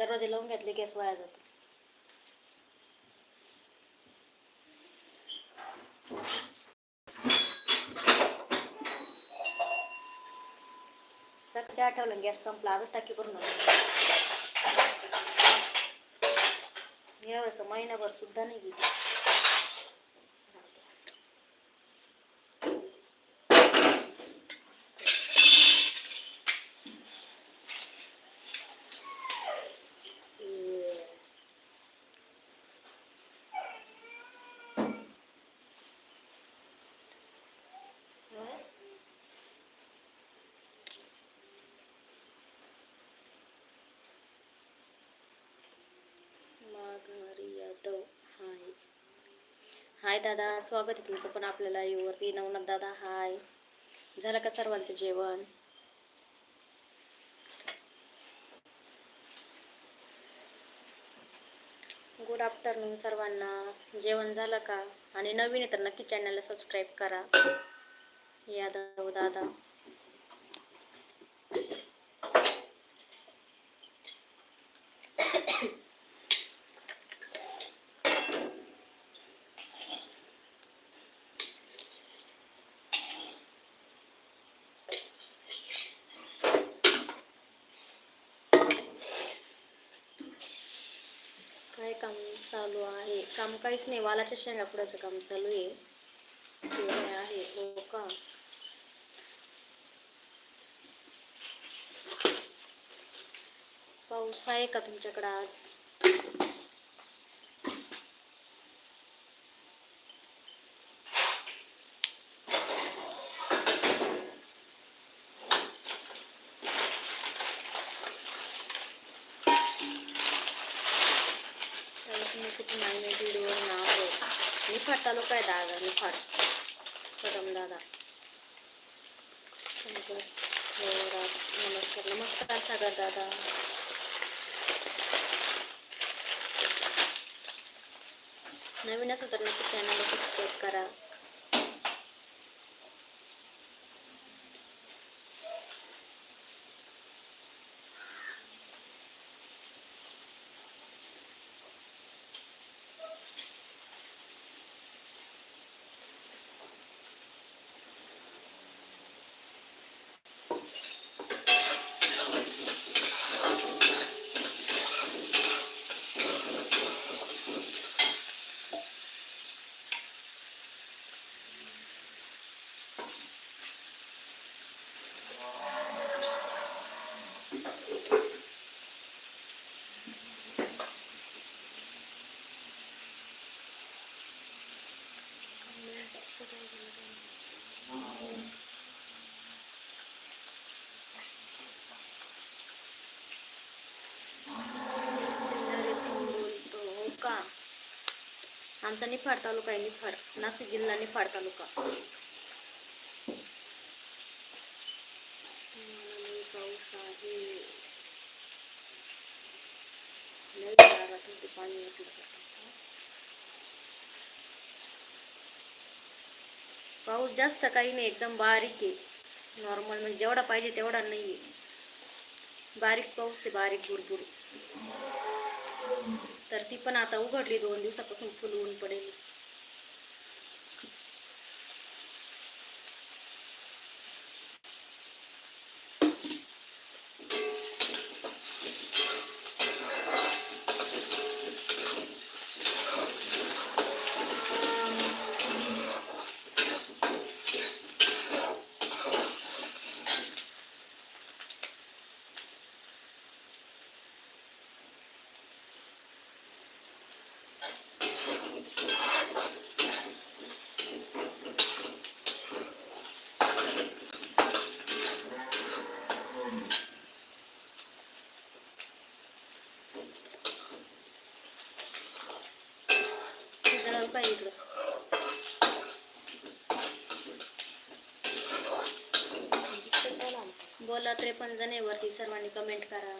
दरवाजे लावून घेतले गॅस वाया जातो. सकाळच्या आठवलं गॅस संपला. आजच टाकी भरून यावेळेस महिनाभर सुद्धा नाही गेली. हाय दादा स्वागत आहे तुमचं पण आपल्याला युवरती नवनाथ दादा हाय. झालं का सर्वांचं जेवण? गुड आफ्टरनून सर्वांना. जेवण झालं का? आणि नवीन आहे तर नक्की चॅनलला सबस्क्राईब करा. यादव दादा हो दादा काम चालू आहे. काम काहीच नाही. वालाच्या शेंगा पुढाचं काम चालू आहे. आहे हो का? पाऊस आहे का तुमच्याकडे आज त्याला तुम्ही कुठून आणले व्हिडिओवर नाव आहे निफाड तालुका आहे दादा निफाड कदम दादा नमस्कार नमस्कार नमस्कार सागर दादा. नवीन असेल तर नक्की चॅनलला सबस्क्राईब करा बोलतो हो का आमचा निफाड तालुका आहे निफाड. नाशिक जिल्हा निफाड तालुका. पाऊस आहे पाणी पाऊस जास्त काही नाही एकदम बारीक आहे. नॉर्मल म्हणजे जेवढा पाहिजे तेवढा नाही आहे बारीक पाऊस आहे बारीक गुरगुर तर ती पण आता उघडली दोन दिवसापासून फुल ऊन पडेल. बोला त्रेपन्न जणेवरती सर्वांनी कमेंट करा.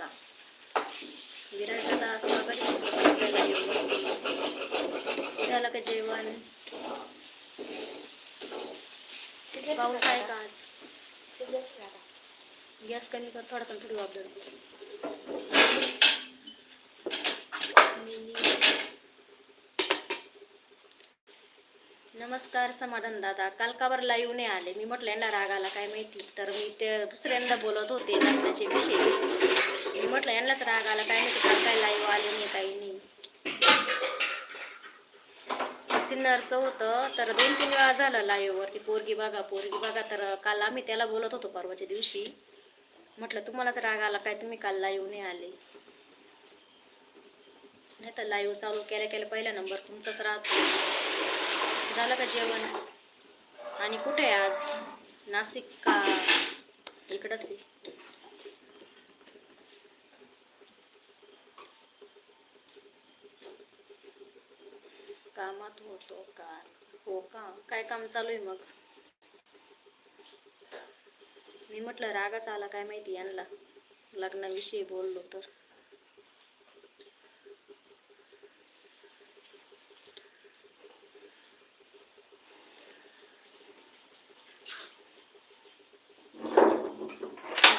आहे विराट दादा झालं का जेवण. पाऊस आहे का आज? गॅस कमी कर थोडासा थोडी वापरत नमस्कार समाधान दादा. काल का बरं लाईव्ह नाही आले? मी म्हटलं यांना राग आला काय माहिती? तर मी ते दुसऱ्यांदा बोलत होते लग्नाच्या विषयी. मी म्हटलं यांनाच राग आला काय नाही काल काय लाईव्ह आले नाही काही नाही. सिन्नरचं होतं तर दोन तीन वेळा झालं लाईव्हवरती पोरगी बघा पोरगी बघा. तर काल आम्ही त्याला बोलत होतो परवाच्या दिवशी. म्हटलं तुम्हालाच राग आला काय तुम्ही काल लाईव्ह नाही आले. नाही तर लाईव्ह चालू केल्या केल्या पहिला नंबर तुमचाच राहतो. झालं का जेवण? आणि कुठे आहे आज? नाशिक का? इकडंच कामात होतो का? हो का? काय काम चालू आहे मग? मी म्हटलं रागच आला काय माहिती यांना? लग्नाविषयी बोललो तर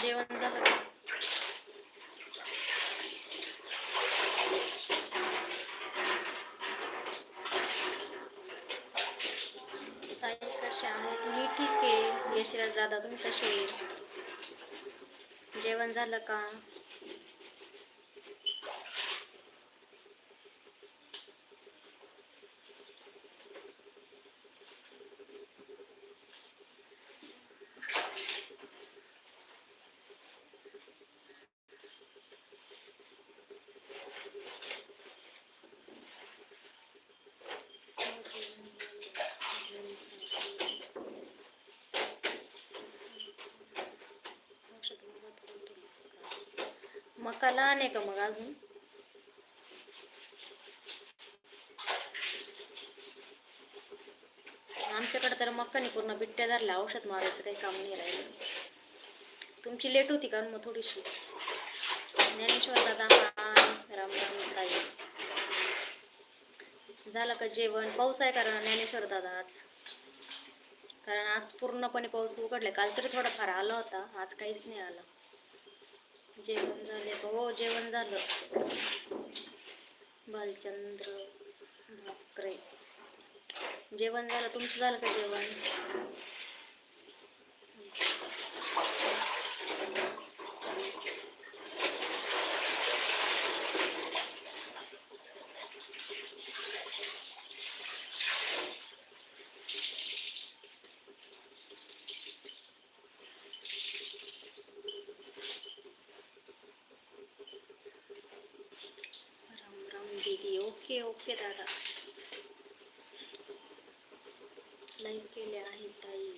जेवण झालं का? ताई कशा आहात मी ठीक आहे यशराज दादा तुम्ही कसे जेवण झालं का? मका लहान आहे का मग अजून? आमच्याकडे तर मक्का नाही पूर्ण बिट्ट्या धरल्या औषध मारायचं काही काम नाही राहिलं. तुमची लेट होती का मग थोडीशी? ज्ञानेश्वर दादा हाय राम राम ताई. झालं का जेवण? पाऊस आहे कारण ज्ञानेश्वर दादा आज? कारण आज पूर्णपणे पाऊस उघडले काल तरी थोडाफार आला होता आज काहीच नाही आला. जेवण झाले का? हो जेवण झालं. बालचंद्र भाकरे. जेवण झालं? तुमचं झालं का जेवण राम राम दीदी ओके ओके दादा. लाईक केले आहे ताई.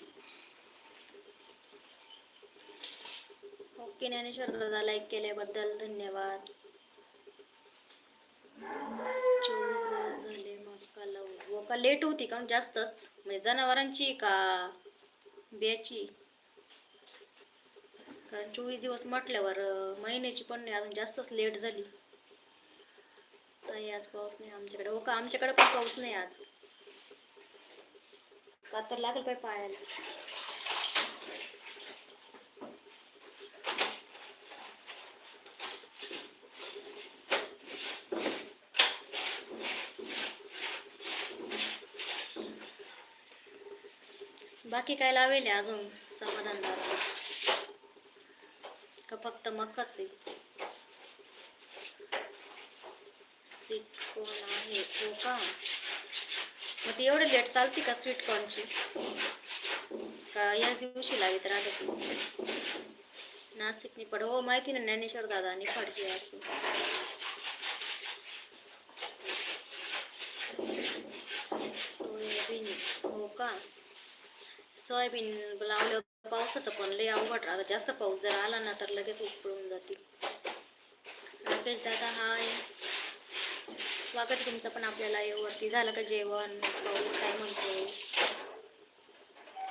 ओके ज्ञानेश्वर दादा लाईक केल्याबद्दल धन्यवाद. चोवीस झाले मका हो का? लेट होती का? जास्तच. म्हणजे जनावरांची का? ब्याची? कारण चोवीस दिवस म्हटल्यावर महिन्याची पण नाही अजून जास्तच लेट झाली. नाही आज पाऊस नाही आमच्याकडे. हो का? आमच्याकडे पण पाऊस नाही आज. का तर लागेल पाय पायाला बाकी काय लावेल अजून समाधानदार का फक्त मक्काच आहे? आहे हो का? मग ती एवढं लेट चालते का स्वीट कॉर्नची का या दिवशी लावीत राहते नाशिक निफाड हो माहिती ना ज्ञानेश्वर दादा निफाडची आहे असं. सोयाबीन हो का? सोयाबीन लावलं पावसाचं पण लय अवघड राहतं. जास्त पाऊस जर आला ना तर लगेच उपळून जातील. राकेश दादा हाय. स्वागत तुमचं पण आपल्याला. वरती झालं का जेवण पाऊस काय म्हणतो?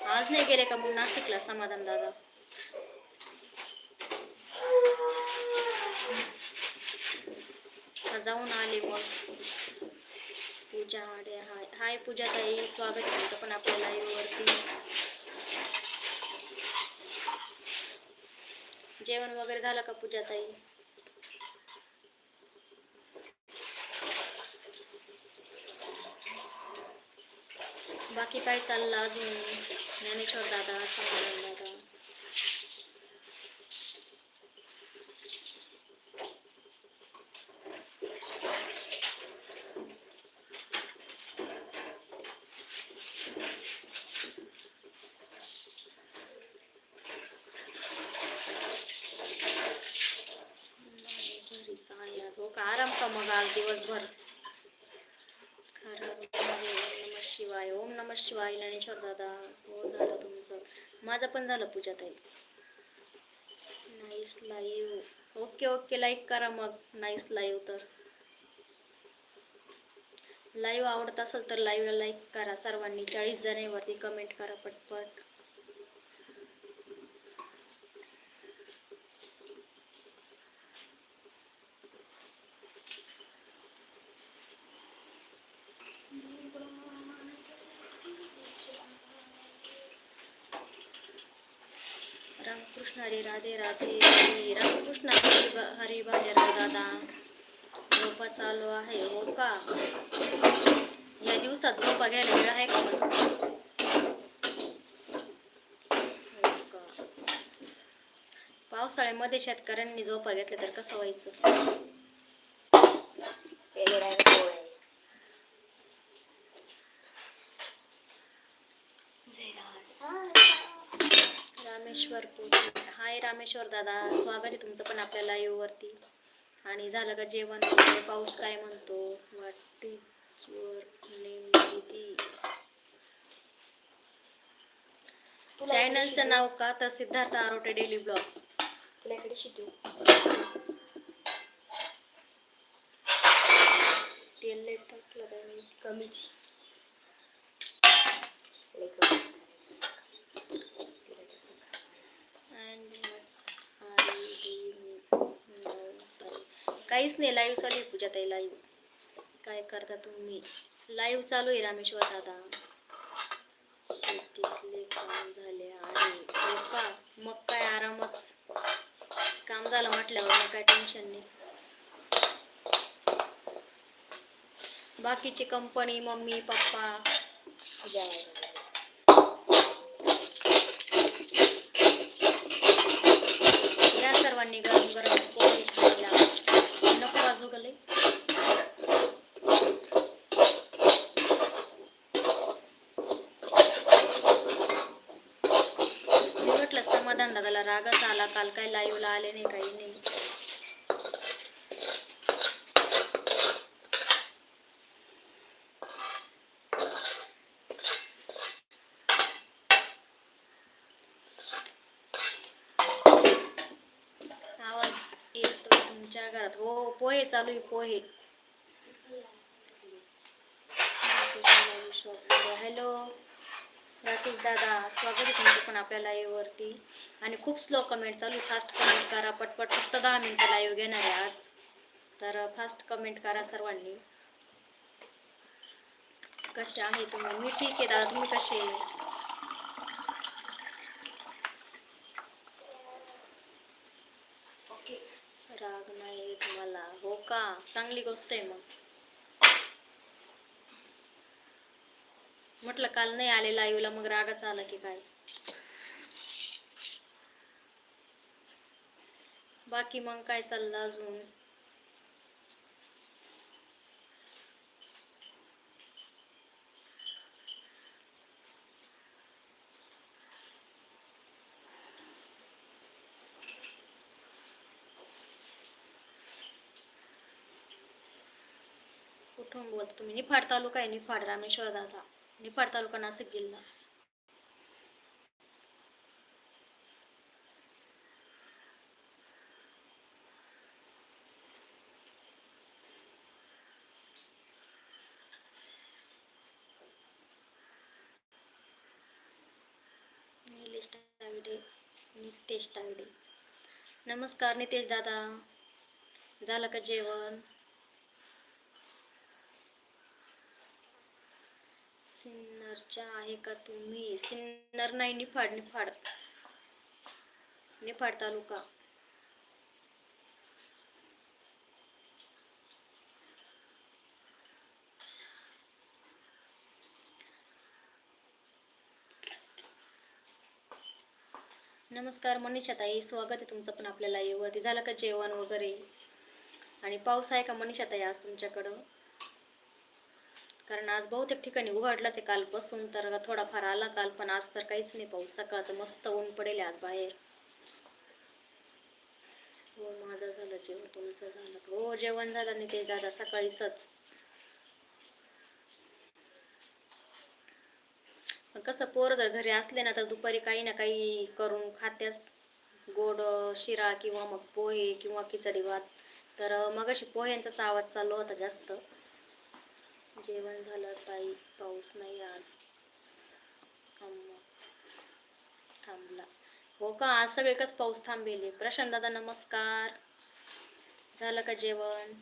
आज नाही गेले का मग नाशिकला समाधान दादा? जाऊन आले मग. पूजा आडे हाय. हाय पूजा ताई स्वागत तुमचं पण आपल्याला वरती जेवण वगैरे झालं का पूजा ताई? बाकी काय चाललं अजून? ज्ञानेश्वर दादा समाधान दादा? हो का? आराम का मग आज दिवसभर खरं म्हणजे ओम नम शिवाय ओम नम शिवाय ज्ञानेश्वर दादा हो झालं तुमचं. माझं पण झालं Pooja tai nice live okay okay like करा मग. नाईस लाईव्ह तर. लाईव्ह आवडत असेल तर लाईव्हला लाईक करा. सर्वांनी चाळीस जणांवरती कमेंट करा पटपट. कृष्ण हरे राधे राधे हरे रामकृष्ण हरी बा- हरी भालेराव दादा झोपा चालू आहे हो का या दिवसात झोपा घ्यायला वेळ आहे का मला? हो का? पावसाळ्यामध्ये शेतकऱ्यांनी झोपा घेतल्या तर कसं व्हायचं रामेश्वर पूजा हाय रामेश्वर दादा स्वागत आहे तुमचं पण आपल्या लाईव्ह वरती. आणि झालं का जेवण पाऊस काय म्हणतो? वाटीवर नेमकी चॅनलचं नाव का? तर सिद्धार्थ आरोटे डेली ब्लॉग तुला शिकू तेल टाकलं कमीच. काहीच नाही लाईव्ह चालू आहे पूजा ताई लाईव्ह काय करता तुम्ही? लाईव्ह चालू आहे रामेश्वर दादा. शेतीतले काम झाले आणि का मग काय आरामच. काम झालं म्हटल्यावर मग काय टेन्शन नाही. बाकीची कंपनी मम्मी पप्पा. या गरम गरम पोळी खायला. नको बाजू गले. म्हटलं समाधान दादाला रागच आला काल काय लाईव्हला आले नाही काही नाही आवाज येतो तुमच्या घरात हो पोहे चालू आहे पोहे. हॅलो राकेश दादा स्वागत आहे तुमचं पण आपल्या live आणि खूप स्लो कमेंट चालू फास्ट कमेंट करा पटपट फक्त दहा मिनिटं लाईव्ह घेणार आहे आज. तर फास्ट कमेंट करा सर्वांनी. कसे आहे तुम्ही? मी ठीक आहे दादा. तुम्ही कसे आहे राग नाही येत मला वा चांगली गोष्ट आहे मग. म्हटलं काल नाही आले लाईव्हला मग रागाच आला की काय? बाकी मग काय चाललं अजून? कुठून बोलता तुम्ही? निफाड तालुका आहे निफाड रामेश्वर दादा. निफाड तालुका नाशिक जिल्हा. नितेश तायडे नमस्कार नितेश दादा. झालं का जेवण? सिन्नरच्या आहे का तुम्ही? सिन्नर नाही निफाड निफाड. निफाड तालुका. नमस्कार मनीषा ताई स्वागत आहे तुमचं पण आपल्याला येऊ झालं का जेवण वगैरे? आणि पाऊस आहे का मनीषा ताई आज तुमच्याकडं? कारण आज बहुतेक ठिकाणी उघडलाच आहे कालपासून तर थोडाफार आला काल पण आज तर काहीच नाही पाऊस. सकाळचं मस्त ऊन पडेल आज बाहेर. हो माझं झालं जेवण तुमचं झालं. हो जेवण झालं नाही ते दादा सकाळीच कसं पोरं जर घरी असले ना तर दुपारी काही ना काही करून खात्यास. गोड शिरा किंवा मग पोहे किंवा खिचडी भात. तर मग अशी पोह्यांचाच आवाज चालू होता जास्त. जेवण झालं ताई पाऊस नाही आज. थांबला. हो का? आज सगळेकच पाऊस थांबेले. प्रशांत दादा नमस्कार. झालं का जेवण?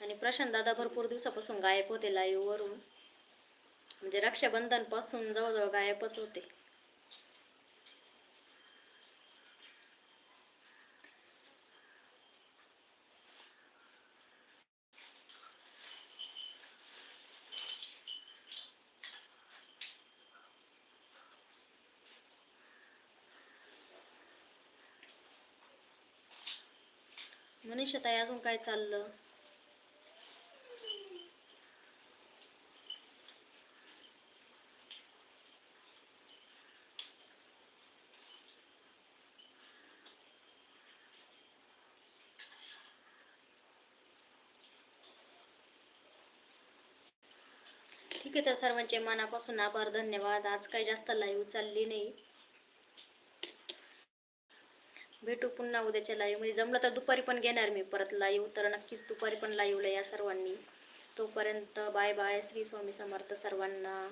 आणि प्रशांत दादा भरपूर दिवसापासून गायब होते लाईव्हवरून म्हणजे रक्षाबंधनपासून जवळजवळ गायबच होते. मनीषा अजून काय चाललं? ठीक आहे तर सर्वांचे मनापासून आभार धन्यवाद. आज काही जास्त लाईव्ह चालली नाही. भेटू पुन्हा उद्याच्या लाईव्हमध्ये जमलं तर दुपारी पण घेणार मी. परत लाईव्ह तर नक्कीच दुपारी पण लाईव्हला या सर्वांनी. तोपर्यंत बाय बाय श्री स्वामी समर्थ सर्वांना.